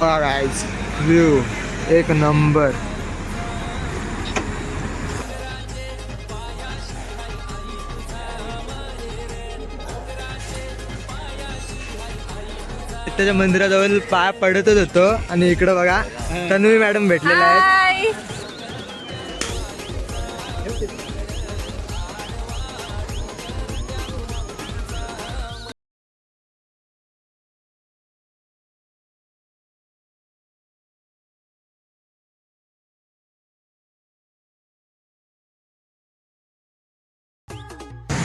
Guys view एक number त्याच्या मंदिराजवळ पाय पडतच होतो आणि इकडं बघा तन्वी मॅडम भेटलेल्या आहेत.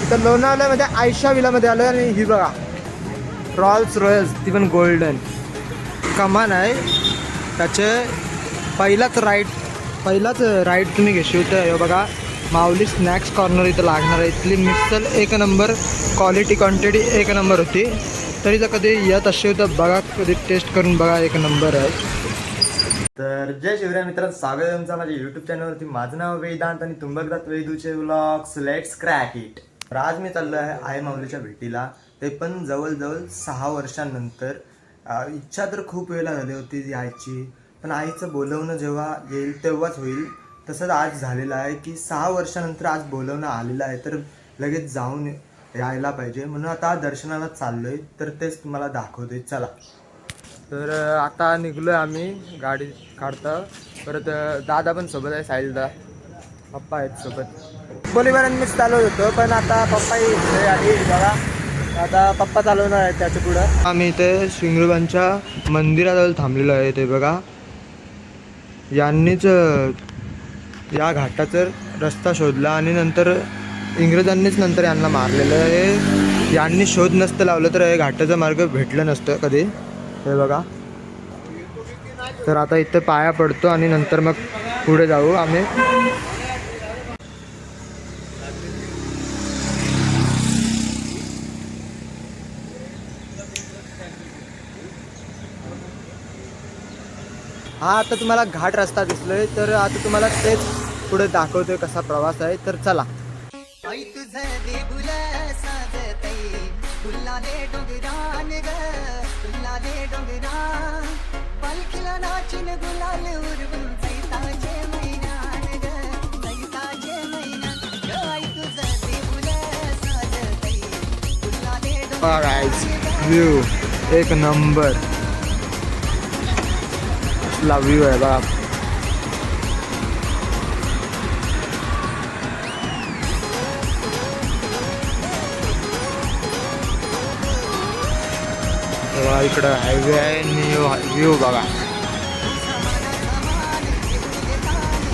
इथं लोणावल्यामध्ये म्हणजे आयशा विलामध्ये आलो आणि ही बघा. रॉल्स रॉयल्स ती पण गोल्डन कमान आहे. त्याचे पहिलाच राईट पहिलाच राईट तुम्ही घेशील तर बघा. माऊली स्नॅक्स कॉर्नर इथं लागणार आहे. इथली मिसल एक नंबर क्वालिटी क्वांटिटी एक नंबर होती. तरी जर कधी येत असेल तर बघा कधी टेस्ट करून बघा एक नंबर आहे. तर जय शिवराय मित्रांनो स्वागत आहे तुमचा माझ्या युट्यूब चॅनलवरती माझं नाव वेदांत आणि तुम्ही बघतात वेदूचे ब्लॉग्स लेट्स क्रॅक इट तर आज मी चाललो आहे आई माऊलीच्या भेटीला. ते पण जवळजवळ सहा वर्षांनंतर. इच्छा तर खूप वेळेला झाली होती यायची पण आईचं बोलवणं जेव्हा येईल तेव्हाच होईल. तसंच आज झालेलं आहे की सहा वर्षानंतर आज बोलवणं आलेलं आहे तर लगेच जाऊन यायला पाहिजे. म्हणून आता दर्शनाला चाललो आहे तर तेच तुम्हाला दाखवते चला. तर आता निघलो आहे आम्ही गाडी काढता. परत दादा पण सोबत आहे साहिलदा. पप्पा आहेत सोबत. बोलीपर्यंत मीच चालवत होतो पण आता पप्पा इथे बघा. आता पप्पा चालवणार आहेत त्याच्या पुढं. आम्ही इथे शिंगरुबांच्या मंदिराजवळ थांबलेलो आहे ते बघा. यांनीच या घाटाचा रस्ता शोधला आणि नंतर इंग्रजांनीच नंतर यांना मारलेलं आहे. यांनी शोध नसतं लावलं तर हे घाटाचा मार्ग भेटलं नसतं कधी. हे बघा. तर आता इथं पाया पडतो आणि नंतर मग पुढे जाऊ आम्ही. हा आता तुम्हाला घाट रस्ता दिसलोय तर आता तुम्हाला तेच पुढे दाखवतोय कसा प्रवास आहे. तर चला. व्ह्यू एक नंबर. ला व्ह्यू आहे बघा इकडं हायवे आहे आणि व्ह्यू बघा.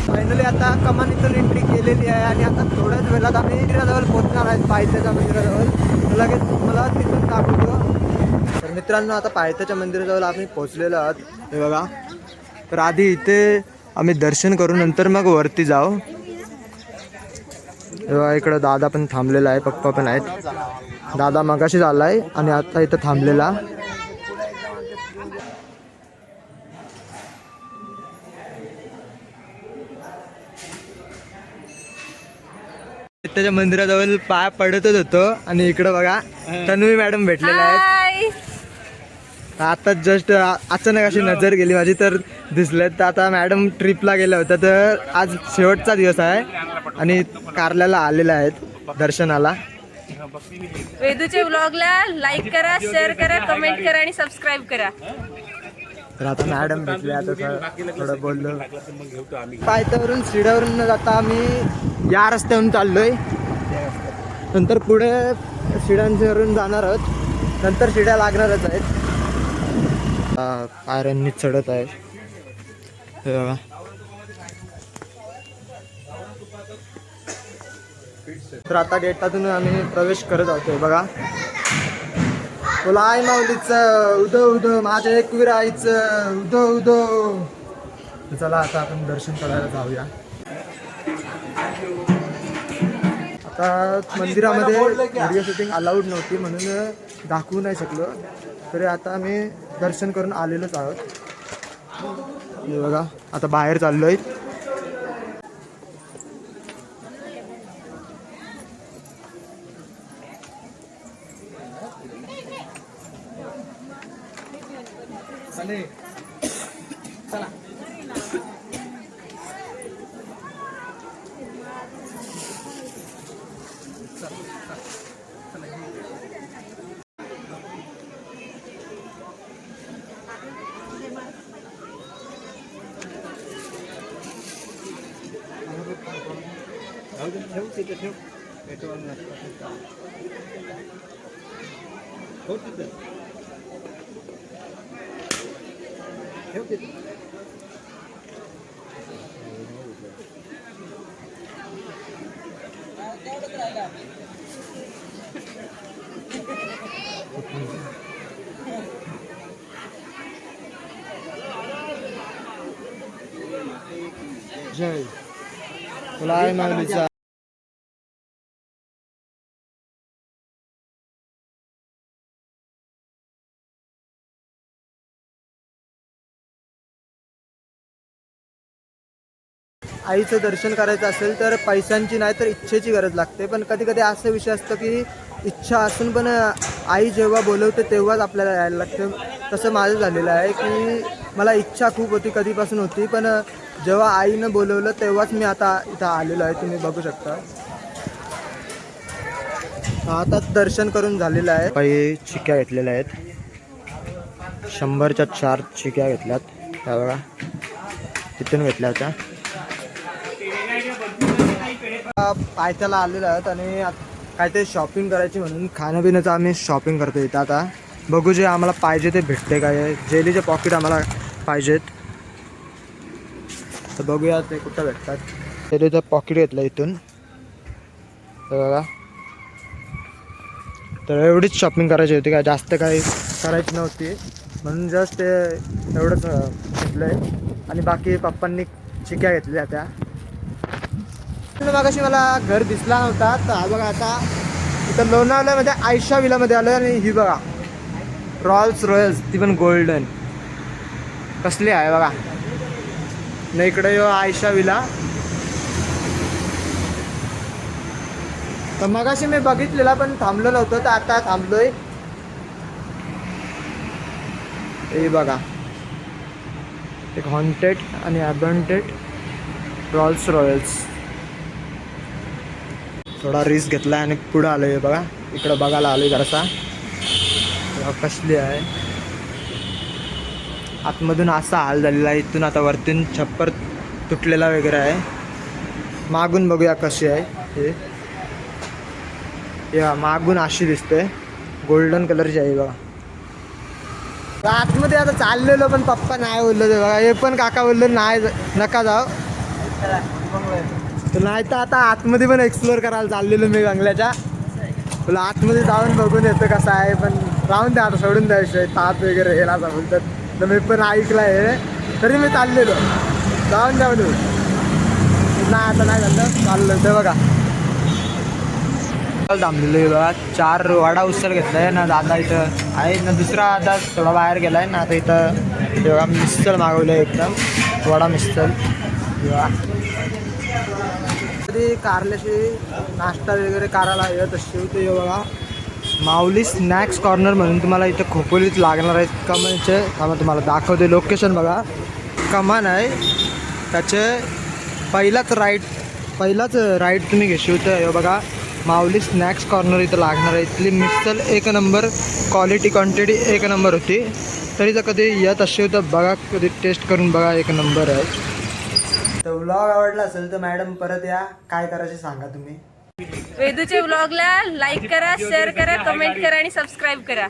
फायनली आता कमानीतून एंट्री केलेली आहे आणि आता थोड्याच वेळात आम्ही मंदिराजवळ पोहोचणार आहेत पायथ्याच्या मंदिराजवळ. लगेच मला तिथून दाखवतो. तर मित्रांनो आता पायथ्याच्या मंदिराजवळ आम्ही पोहोचलेलो आहोत. हे बघा. तर आधी इथे आम्ही दर्शन करू नंतर मग वरती जाऊ. इकडं दादा पण थांबलेला आहे पप्पा पण आहेत. दादा मगाशी आलाय आणि आता इथं थांबलेला. त्याच्या मंदिराजवळ पाय पडतच होतो आणि इकडं बघा तन्वी मॅडम भेटलेल्या आहेत. हाय आता जस्ट अचानक अशी नजर गेली माझी तर दिसलेत. तर आता मॅडम ट्रिपला गेल्या होत्या तर आज शेवटचा दिवस आहे आणि कारल्याला आलेल्या आहेत दर्शनाला. वेदूच्या व्लॉगला लाईक करा शेअर करा कमेंट करा आणि सबस्क्राईब करा. तर आता मॅडम भेटले आता थोडं- थोडं बोललो. पायथ्यावरून शिड्यावरून जाता आम्ही या रस्त्यावरून चाललोय. नंतर पुढे शिड्यांवरून जाणार आहोत. नंतर शिड्या लागणारच आहेत. पायऱ्यांनी चढत आहे. हे बघा. तर आता गेटातून आम्ही प्रवेश करत आहोत बघा. बोला आई माऊलीच उदो उदो माझ्या एकवीर आईचं उदो उदो. चला आता आपण दर्शन करायला जाऊया. आता मंदिरामध्ये व्हिडिओ शूटिंग अलाउड नव्हती म्हणून दाखवू नाही शकलो. तरी आता आम्ही दर्शन करून आलेलोच आहोत. हे बघा आता बाहेर चाललोय जय तुला आहे माऊलीचा आईचं दर्शन करायचं असेल तर पैशांची नाही तर इच्छेची गरज लागते. पण कधी कधी असा विषय असतं की इच्छा असून पण आई जेव्हा बोलवते तेव्हाच आपल्याला यायला लागते. तसं माझं झालेलं आहे की मला इच्छा खूप होती कधीपासून होती पण जेव्हा आईनं बोलवलं तेव्हाच मी आता इथं आलेलो आहे. तुम्ही बघू शकता. आता दर्शन करून झालेलं आहे. काही चिक्या घेतलेल्या आहेत. शंभरच्या चार चिक्या घेतल्यात. त्या बघा. तिथून घेतल्या होत्या. पायथ्याला आलेलो आहोत आणि काहीतरी शॉपिंग करायची म्हणून खाण्यापिण्याचं आम्ही शॉपिंग करतो इथं आता. बघू जे आम्हाला पाहिजे ते भेटते काय जेलीचे पॉकेट आम्हाला पाहिजेत. तर बघूया ते कुठं भेटतात. जेलीचं पॉकेट घेतलं इथून. बघा. तर एवढीच शॉपिंग करायची होती काय जास्त काही करायची नव्हती. म्हणून जस्ट ते एवढंच घेतलं आहे आणि बाकी पप्पांनी चिक्या घेतल्या त्या. मगाशी मला घर दिसला नव्हता तर हा बघा आता इथं लोणावल्यामध्ये आयशा विलामध्ये आलो आणि ही बघा रॉल्स रॉयल्स ती पण गोल्डन कसली आहे बघा. न इकडे यो आयशा विला. तर मगाशी मी बघितलेला पण थांबलो नव्हतं तर आता थांबलोय. हे बघा. एक हॉन्टेड आणि अबंटेड रॉयल्स रॉयल्स थोडा रिस्क घेतला आणि पुढं आलो आहे बघा. इकडं बघायला आलो आहे जरासा. कसली आहे. आतमधून असा हाल झालेला आहे. इथून आता वरतून छप्पर तुटलेला वगैरे आहे. मागून बघूया कशी आहे हे. या मागून अशी दिसते गोल्डन कलरची आहे बघा आतमध्ये आता चाललेलो पण पप्पा नाही बोललो ते बघा. हे पण काका बोललो नाही नका जाऊ. तर नाही तर आता आतमध्ये पण एक्सप्लोर करायला चाललेलो मी बंगल्याच्या. तुला आतमध्ये जाऊन बघून येतं कसं आहे पण राहून द्या आता सोडून द्यायचं ताप वगैरे हे असं बोलतात तर मी पण ऐकलं आहे. तरी मी चाललेलो. जाऊन द्या म्हणून नाही आता नाही झालं. चाललं. ते बघा. थांबलेलो आहे बघा. चार वडा उसळ घेतलाय ना दादा इथं. आहे ना दुसरा आता थोडा बाहेर गेलाय ना आता इथं. हे बघा मिस्सल मागवलं एकदम. वडा मिस्तल बघा. कधी कारल्याशी नाश्ता वगैरे करायला येत असतो तर हे बघा. माऊली स्नॅक्स कॉर्नर म्हणून तुम्हाला इथं खोपोलीत लागणार आहेत. कमानचे त्यामुळे तुम्हाला दाखवते लोकेशन बघा. कमान आहे. त्याचे पहिलाच राईट पहिलाच राईट तुम्ही घेशील तर हे बघा. माऊली स्नॅक्स कॉर्नर इथं लागणार आहे. इथली मिक्सल एक नंबर क्वालिटी क्वांटिटी एक नंबर होती. तरी जर कधी येत असेल तर बघा कधी टेस्ट करून बघा एक नंबर आहे. तर व्लॉग आवडला असेल तर मॅडम परत या. काय करायचे सांगा तुम्ही. वेदूच्या व्लॉगला लाईक करा शेअर करा कमेंट करा आणि सबस्क्राईब करा.